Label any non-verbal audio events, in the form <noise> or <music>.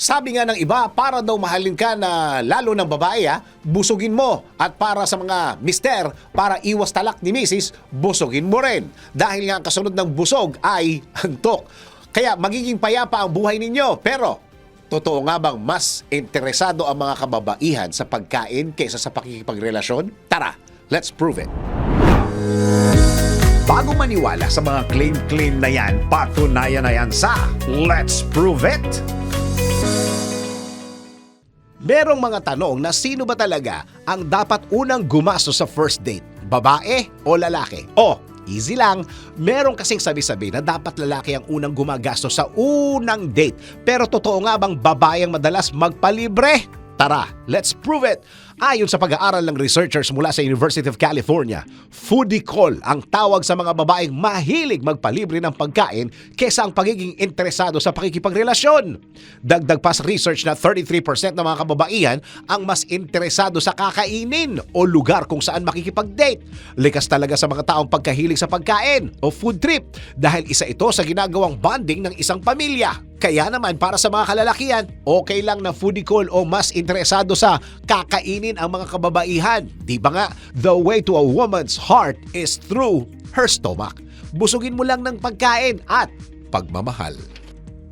Sabi nga ng iba, para daw mahalin ka na lalo ng babae ha, busugin mo. At para sa mga mister, para iwas talak ni misis, busugin mo rin. Dahil nga kasunod ng busog ay <laughs> antok. Kaya magiging payapa ang buhay ninyo. Pero, totoo nga bang mas interesado ang mga kababaihan sa pagkain kaysa sa pakikipagrelasyon? Tara, let's prove it. Bago maniwala sa mga claim-claim na yan, patunayan na yan sa Let's Prove It! Merong mga tanong na sino ba talaga ang dapat unang gumasto sa first date? Babae o lalaki? O, easy lang, merong kasing sabi-sabi na dapat lalaki ang unang gumagasto sa unang date. Pero totoo nga bang babae ang madalas magpalibre? Tara, let's prove it! Ayon sa pag-aaral ng researchers mula sa University of California, foodie call ang tawag sa mga babaeng mahilig magpalibre ng pagkain kesa ang pagiging interesado sa pakikipagrelasyon. Dagdag pa sa research na 33% ng mga kababaihan ang mas interesado sa kakainin o lugar kung saan makikipag-date. Likas talaga sa mga taong pagkahilig sa pagkain o food trip dahil isa ito sa ginagawang bonding ng isang pamilya. Kaya naman para sa mga kalalakihan, okay lang na foodie call o mas interesado sa kakainin ang mga kababaihan. Di ba nga, the way to a woman's heart is through her stomach. Busugin mo lang ng pagkain at pagmamahal.